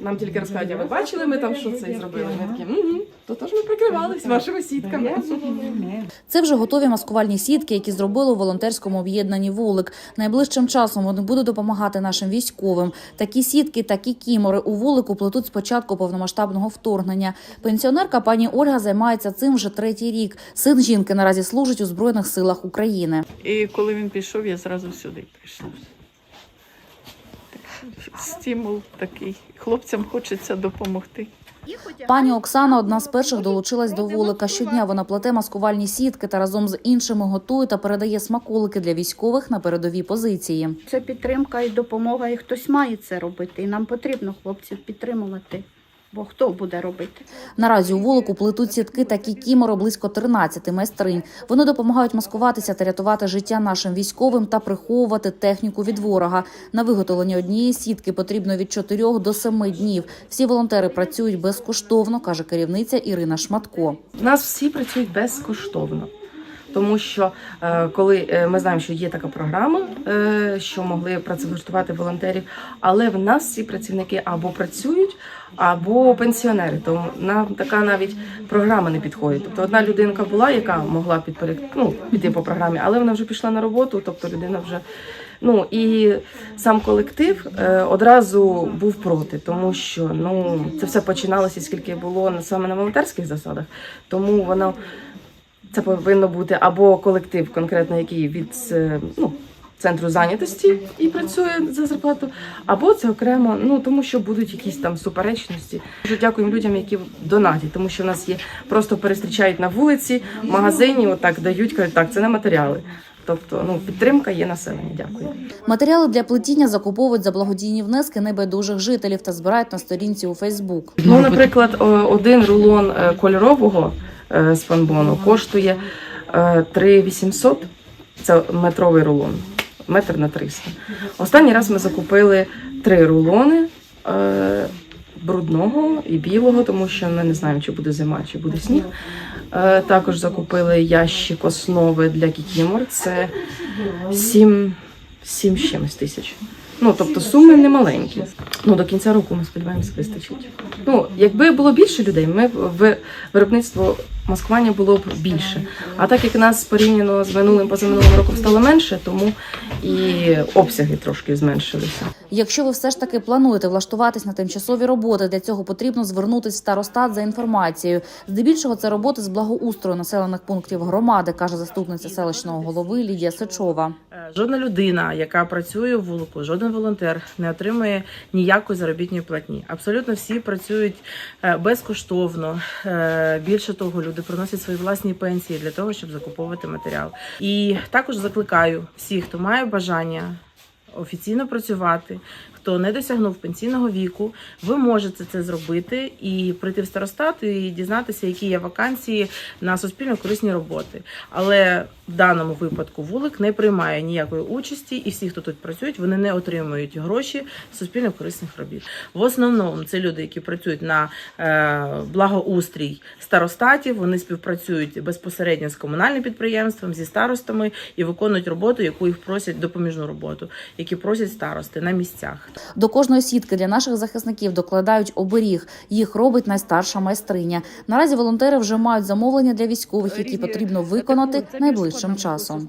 Нам тільки розказують, а ви бачили, ми там що це зробили? Ми такі, угу, то тож ми прикривались вашими сітками. Це вже готові маскувальні сітки, які зробили у волонтерському об'єднанні вулик. Найближчим часом вони будуть допомагати нашим військовим. Такі сітки, такі кімори у вулику плетуть з початку повномасштабного вторгнення. Пенсіонерка пані Ольга займається цим вже третій рік. Син жінки наразі служить у збройних силах України. І коли він пішов, я зразу сюди прийшла. Стимул такий. Хлопцям хочеться допомогти. Пані Оксана одна з перших долучилась до вулика. Щодня вона плете маскувальні сітки та разом з іншими готує та передає смаколики для військових на передові позиції. Це підтримка і допомога, і хтось має це робити. І нам потрібно хлопців підтримувати. Бо хто буде робити? Наразі у вулику плетуть сітки та кікімори близько 13 майстринь. Вони допомагають маскуватися та рятувати життя нашим військовим та приховувати техніку від ворога. На виготовлення однієї сітки потрібно від 4 до 7 днів. Всі волонтери працюють безкоштовно, каже керівниця Ірина Шматко. У нас всі працюють безкоштовно. Тому що е, коли е, ми знаємо, що є така програма, е, що могли працевлаштувати волонтерів, але в нас всі працівники або працюють, або пенсіонери. Тому нам така навіть програма не підходить. Тобто одна людинка була, яка могла підперед... ну, піти по програмі, але вона вже пішла на роботу, тобто людина вже. Ну і сам колектив е, одразу був проти, тому що ну це все починалося, скільки було саме на волонтерських засадах, тому воно це повинно бути або колектив, конкретно який від е, ну, центру зайнятості і працює за зарплату, або це окремо, ну тому що будуть якісь там суперечності. Дуже дякуємо людям, які донатять, тому що в нас є просто перестрічають на вулиці, в магазині, отак дають, кажуть, так, це не матеріали. Тобто, ну підтримка є населення. Дякую. Матеріали для плетіння закуповують за благодійні внески небайдужих жителів та збирають на сторінці у Фейсбук. Ну, наприклад, один рулон е, кольорового е, спанбону коштує е, 3800, це метровий рулон, метр на 300. Останній раз ми закупили три рулони е, брудного і білого, тому що ми не знаємо, чи буде зима, чи буде сніг. Е, Також закупили ящик основи для кікімор. Це 7, 7 з чимось тисяч. Ну, тобто суми не маленькі. Ну, до кінця року ми сподіваємося, вистачить. Ну, якби було більше людей, ми в виробництво маскування було б більше. А так як нас порівняно з минулим позаминулим роком стало менше, тому і обсяги трошки зменшилися. Якщо ви все ж таки плануєте влаштуватись на тимчасові роботи, для цього потрібно звернутись в старостат за інформацією. Здебільшого це роботи з благоустрою населених пунктів громади, каже заступниця селищного голови Лідія Сичова. Жодна людина, яка працює в вулику, жоден волонтер не отримує ніякої заробітної платні. Абсолютно всі працюють е, безкоштовно. Е, Більше того, люди приносять свої власні пенсії для того, щоб закуповувати матеріал. І також закликаю всіх, хто має бажання офіційно працювати. Хто не досягнув пенсійного віку, ви можете це зробити і прийти в старостат і дізнатися, які є вакансії на суспільно корисні роботи. Але в даному випадку вулик не приймає ніякої участі, і всі, хто тут працюють, вони не отримують гроші суспільно корисних робіт. В основному це люди, які працюють на е, благоустрій старостатів. Вони співпрацюють безпосередньо з комунальним підприємством, зі старостами і виконують роботу, яку їх просять допоміжну роботу, які просять старости на місцях. До кожної сітки для наших захисників докладають оберіг. Їх робить найстарша майстриня. Наразі волонтери вже мають замовлення для військових, які потрібно виконати найближчим часом.